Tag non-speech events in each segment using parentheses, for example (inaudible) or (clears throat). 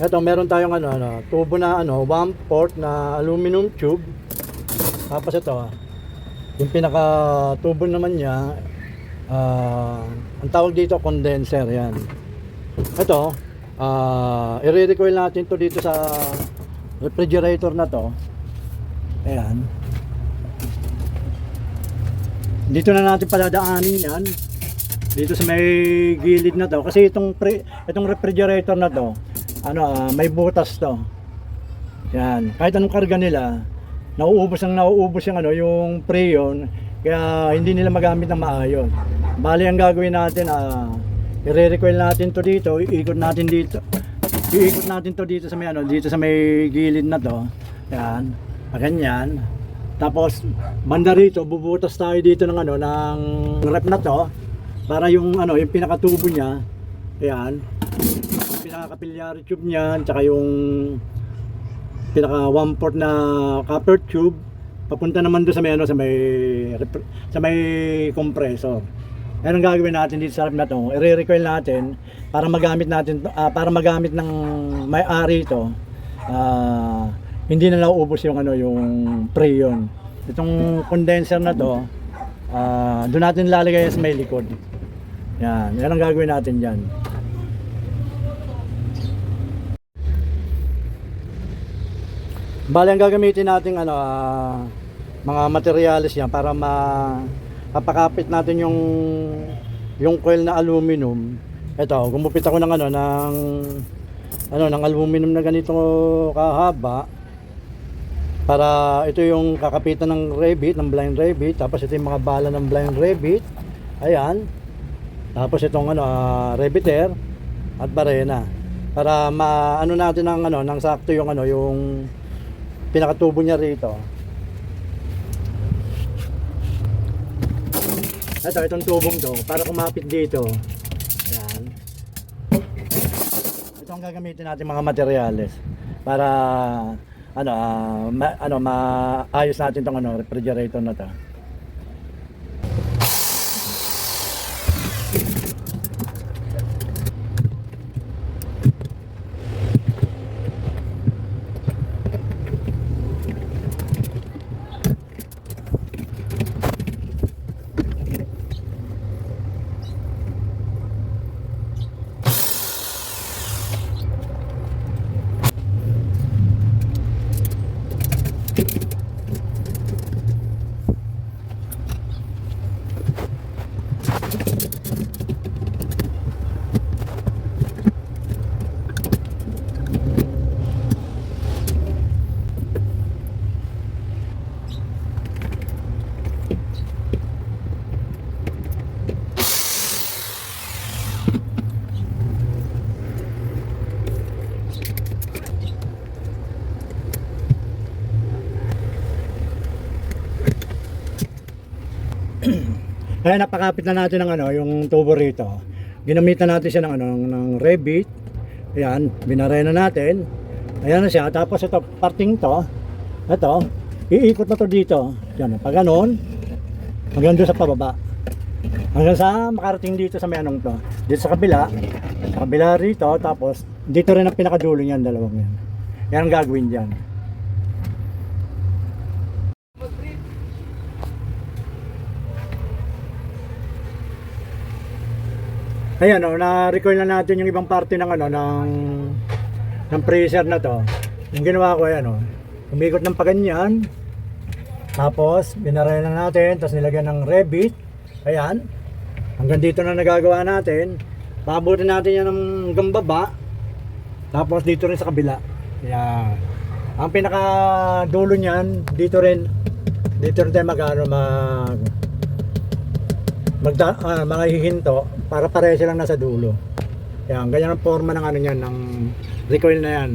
Ito, meron tayong ano, ano, tubo na ano, one port na aluminum tube. Tapos ito, yung pinaka tubo naman niya, ah, ang tawag dito condenser yan. Ito, ah, i-recoil natin to dito sa refrigerator na to. Ayan. Dito na natin paladaanin yan. Dito sa may gilid na to kasi itong pre, itong refrigerator na to, ano, ah, may butas to. Yan. Kahit anong karga nila, nauubos ang nauubos yung ano, yung preyon, kaya hindi nila magamit ng maayos. Bali ang gagawin natin, ah, i-recoil natin to dito, iikot natin dito. Iikot natin to dito sa may ano, dito sa may gilid na to. Yan. Ganyan. Tapos banda rito, bubutas tayo dito ng ano, ng rep na to para yung ano, yung pinakatubo niya. Ayan. Pinaka-capillary tube niya, tsaka yung pinaka one port na copper tube papunta naman doon sa may ano sa may sa may compressor. Yan ang gagawin natin dito sa rep na to. I-recoil natin para magamit natin ah, para magamit ng may-ari ito. Ah, hindi na nauubos yung ano yung preyon. Itong condenser na to, ah, doon natin lalagay sa may likod. Yan, yan ang gagawin natin diyan. Bali ang gagamitin natin ano ah, mga materyales yan para ma kapakapit natin yung yung coil na aluminum. Ito, gumupit ako ng ano ng ano ng aluminum na ganito kahaba para ito yung kakapitan ng rabbit, ng blind rabbit, tapos ito yung mga bala ng blind rabbit. Ayan. Tapos itong ano ah, rabbiter at barena para maano natin ng ano ng sakto yung ano yung pinakatubo niya rito. Ito, itong tubong to, para kumapit dito. Ayan. Ito ang gagamitin natin mga materyales para ano, ah, ma, ano, maayos natin tong ano, refrigerator na to. Kaya napakapit na natin ng ano, yung tubo rito. Ginamitan natin siya ng ano, ng Revit. Ayan, binarena natin. Ayan na siya. Tapos ito, parting to. Ito, iikot na to dito. Yan, pag ganun, hanggang doon sa pababa. Hanggang sa makarating dito sa may anong to. Dito sa kabila, sa kabila rito, tapos dito rin ang pinakadulo niyan, dalawang yan. Yan ang gagawin dyan. Ayan oh, na-recoil na natin yung ibang parte ng ano ng ng freezer na to. Yung ginawa ko ayan oh. Umikot ng paganyan. Tapos binaray na natin, tapos nilagyan ng Revit. Ayan. Hanggang dito na nagagawa natin. Pabutin natin yan ng hanggang baba. Tapos dito rin sa kabila. Ayan. Ang pinaka dulo niyan, dito rin dito rin tayo mag ano, mag magda, ah, mga hihinto para pareho silang nasa dulo. Yan, ganyan ang forma ng ano niyan, ng recoil na yan.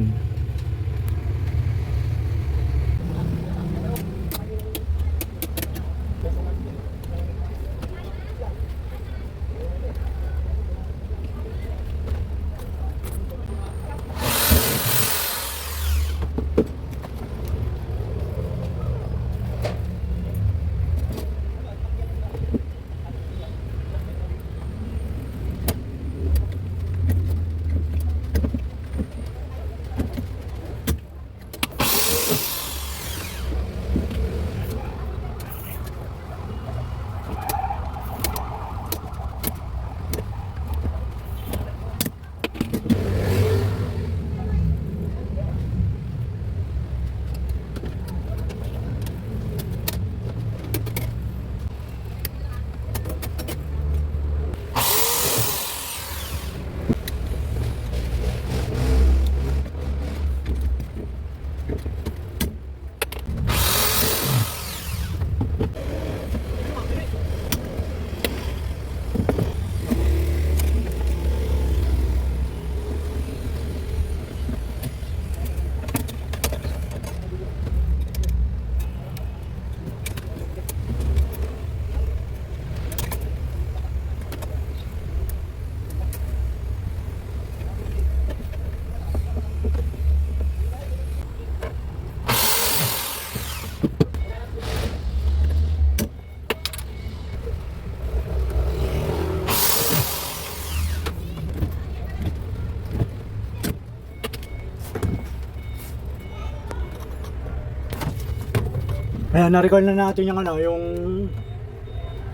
Ayan, na-recall na natin yung ano, yung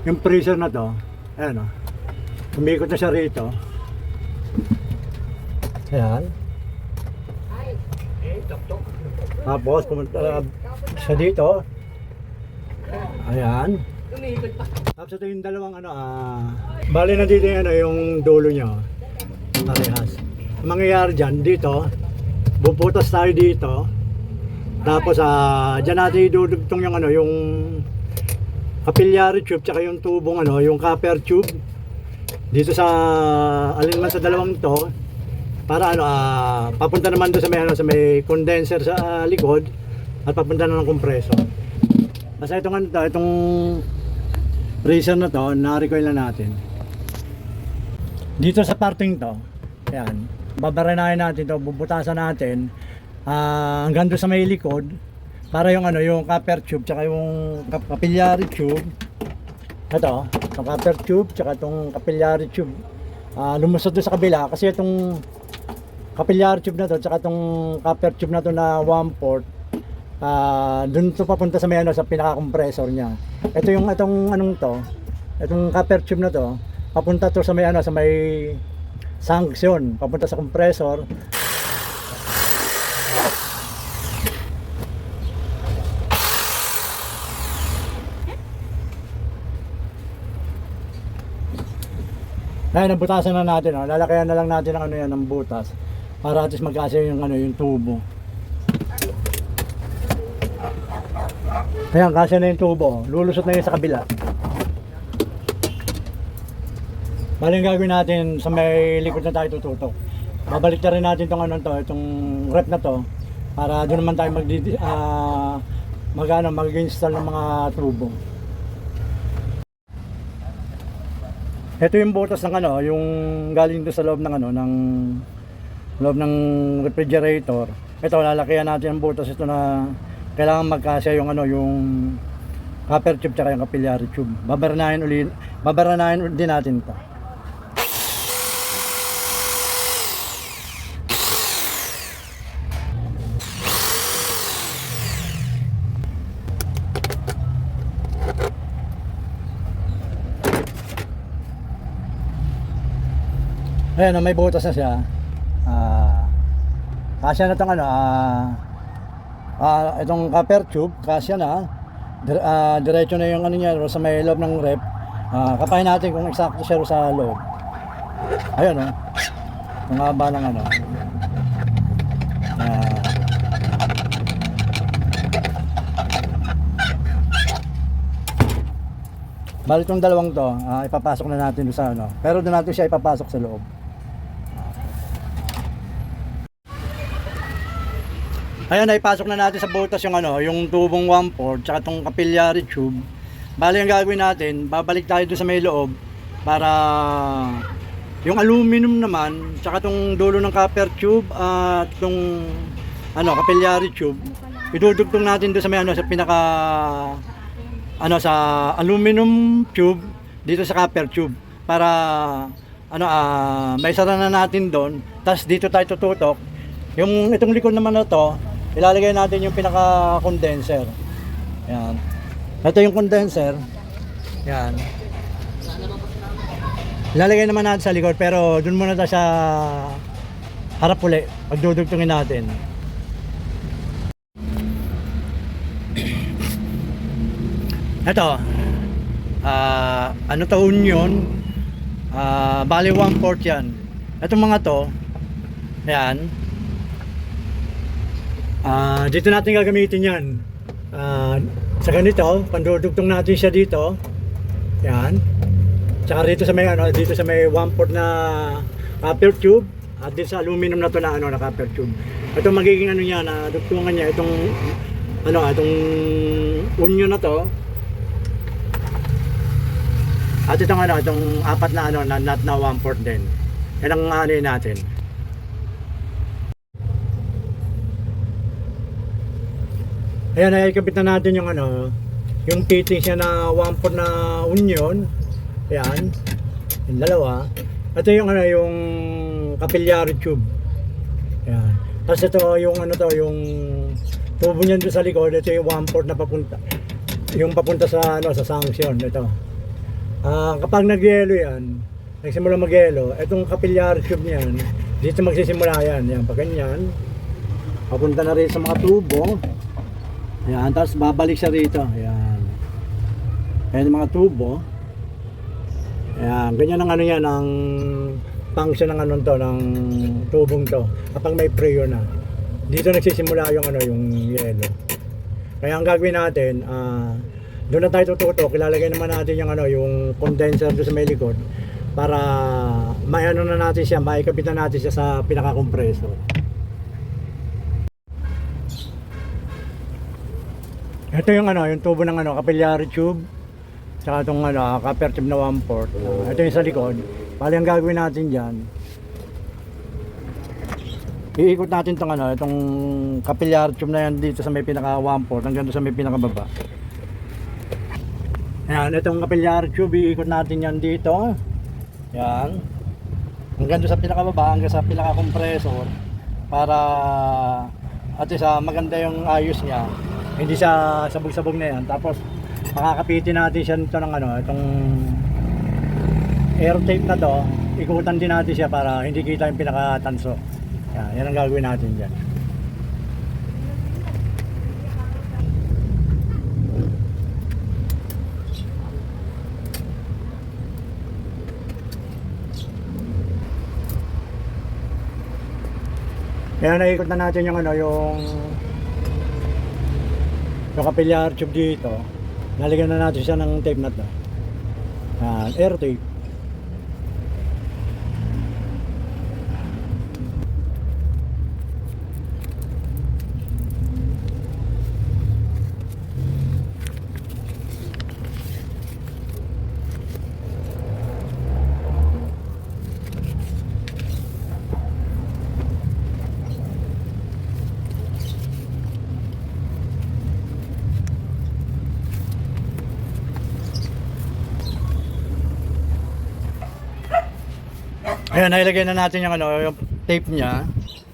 yung freezer na to. Ayan o. Umikot na siya rito. Ayan. Tapos pumunta uh, siya dito. Ayan. Tapos ito yung dalawang ano, ah, bali na dito yung, ano, yung dulo niya. Parehas. Ang mangyayari dyan, dito, buputas tayo dito. Tapos ah, diyan natin idudugtong yung ano, yung capillary tube tsaka yung tubong ano, yung copper tube dito sa alin man sa dalawang to para ano ah, papunta naman doon sa may ano sa may condenser sa ah, likod at papunta na ng compressor. Basta itong ano to, itong freezer na to, na-recoil na natin. Dito sa parting to, ayan, babaranahin natin to, bubutasan natin ah hanggang doon sa may likod para yung ano, yung copper tube tsaka yung cap- capillary tube. Ito, yung copper tube tsaka itong capillary tube. Ah, lumusot doon sa kabila kasi itong capillary tube na to tsaka itong copper tube na to na 1 port ah doon to papunta sa may ano sa pinaka compressor niya. Ito yung itong anong to, itong copper tube na to, papunta to sa may ano sa may sanction, papunta sa compressor. Ayun, nabutasan na natin. Oh. Lalakayan na lang natin ang ano yan, ng butas. Para at least magkasya yung, ano, yung tubo. Ayan, kasya na yung tubo. oh. Lulusot na yun sa kabila. Bali ang gagawin natin sa may likod na tayo tututok. Babalik na rin natin itong ano to, itong rep na to para doon naman tayo mag uh, mag, ano, mag-install ng mga tubo. Ito yung butas ng ano, yung galing doon sa loob ng ano, ng loob ng refrigerator. Ito, lalakihan natin ang butas ito na kailangan magkasya yung ano, yung copper tube tsaka yung capillary tube. Babaranahin uli, babaranahin din natin to. Ayan, oh, may butas na siya. Ah, kasya na itong ano, ah, ah, itong copper tube, kasya na. Dir, ah, diretso na yung ano niya sa may loob ng rep. Ah, kapahin natin kung eksakto siya sa loob. Ayun, oh. Ang haba ng ano. Ah, Bali itong dalawang to, ah, ipapasok na natin sa ano. Pero doon natin siya ipapasok sa loob. Ayan, naipasok na natin sa butas yung ano, yung tubong 1 port, tsaka itong capillary tube. Bali ang gagawin natin, babalik tayo doon sa may loob para yung aluminum naman, tsaka itong dulo ng copper tube at itong ano, capillary tube, idudugtong natin doon sa may ano, sa pinaka ano sa aluminum tube dito sa copper tube para ano ah may sara na natin doon tapos dito tayo tututok yung itong likod naman na to ilalagay natin yung pinaka condenser yan. Ito yung condenser. Yan. Ilalagay naman natin sa likod pero doon muna tayo sa harap uli. Pagdudugtungin natin. Ito, ah ano taon yun? Ah, bali 1 port yan. Itong mga to, yan. Ah, dito natin gagamitin yan. Ah, sa ganito, pandudugtong natin siya dito. Yan. Tsaka dito sa may ano, dito sa may 1 port na copper tube at dito sa aluminum na to na ano na copper tube. Ito magiging ano niya na dugtungan niya itong ano itong union na to at itong ano, itong apat na ano, na not na one port din. Yan ang ano natin. Ayan, ay ikabit na natin yung ano, yung fitting siya na one port na union. Ayan. Yung dalawa. Ito yung ano, yung capillary tube. Ayan. Tapos ito yung ano to, yung tubo niyan sa likod, ito yung one port na papunta. yung papunta sa ano sa sanction ito. Ah, kapag nagyelo yan, nagsimula magyelo, itong capillary tube niyan, dito magsisimula yan, yan pag ganyan. Papunta na rin sa mga tubo. Ayan, tapos babalik siya rito. Ayan. Ayan mga tubo. Ayan, ganyan ang ano yan, ang function ng ano to, ng tubong to. Kapag may prayer na. Dito nagsisimula yung ano, yung yelo. Kaya ang gagawin natin, ah, doon na tayo tututok, ilalagay naman natin yung ano, yung condenser doon sa may likod para may ano na natin siya, maikapitan natin siya sa pinaka-compressor. Ito yung ano, yung tubo ng ano, capillary tube. Tsaka itong ano, copper tube na 1 port. ito yung sa likod. Bali ang gagawin natin diyan. Iikot natin itong ano, itong capillary tube na yan dito sa may pinaka 1 port hanggang sa may pinaka baba. Ayan, itong capillary tube, iikot natin yan dito. Yan. Hanggang sa pinakababa, hanggang sa pinaka-compressor para at sa maganda yung ayos niya. Hindi sa sabog-sabog na yan. Tapos makakapitin natin siya nito ng ano, itong air tape na to. Ikutan din natin siya para hindi kita yung pinakatanso. Yan, yan ang gagawin natin dyan. Kaya naikot na natin yung ano, yung yung capillary tube dito. Lalagyan na natin siya ng tape na to. Yan, air tape. Ayan, nailagay na natin yung ano, yung tape niya.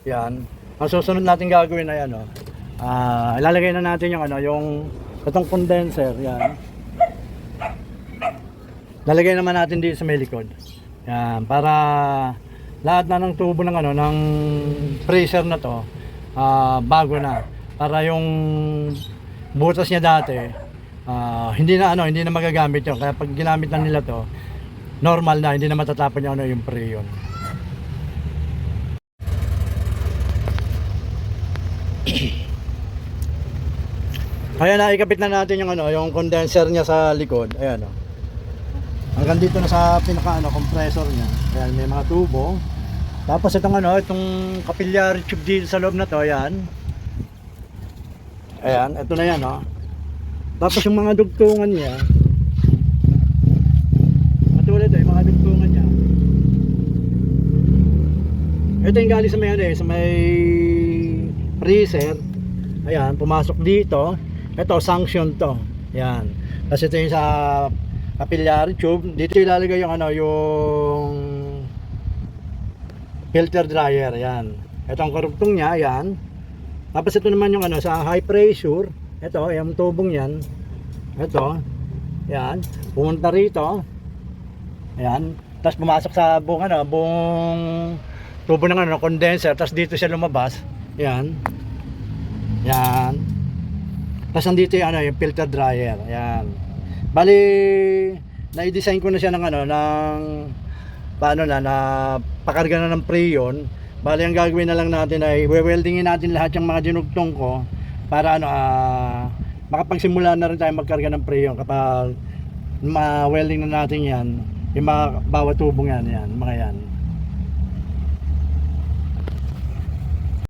Yan. Ang susunod natin gagawin ay ano, ah, ilalagay na natin yung ano, yung itong condenser, yan. Lalagay naman natin dito sa may likod. Yan, para lahat na ng tubo ng ano, ng freezer na to, ah, bago na. Para yung butas niya dati, ah, hindi na ano, hindi na magagamit yun. Kaya pag ginamit na nila to, normal na, hindi na matatapon yung ano yung preyon. (clears throat) Ayan na, ikapit na natin yung ano, yung condenser niya sa likod. Ayan oh. Hanggang dito na sa pinaka ano, compressor niya. Ayan, may mga tubo. Tapos itong ano, itong capillary tube dito sa loob na to, ayan. Ayan, ito na yan oh. Tapos yung mga dugtungan niya, Katulad eh, mga dugtungan niya. Ito yung galing sa may ano eh, sa may freezer. Ayan, pumasok dito. Ito, sanction to. Ayan. Tapos ito yung sa capillary tube. Dito ilalagay yung ano, yung filter dryer. Ayan. Ito ang karugtong niya. Ayan. Tapos ito naman yung ano, sa high pressure. Ito, yung tubong yan. Ito. Ayan. Pumunta rito. Ayan. Tapos pumasok sa buong ano, buong tubo ng ano, condenser. Tapos dito siya lumabas. Ayan. Ayan. Tapos nandito yung ano, yung filter dryer. Ayan. Bali, na-design ko na siya ng ano, ng paano na, na pakarga na ng preyon. Bali, ang gagawin na lang natin ay weweldingin natin lahat yung mga dinugtong ko para ano, ah, makapagsimula na rin tayo magkarga ng preyon kapag ma-welding na natin yan yung mga bawat tubong yan, yan, mga yan.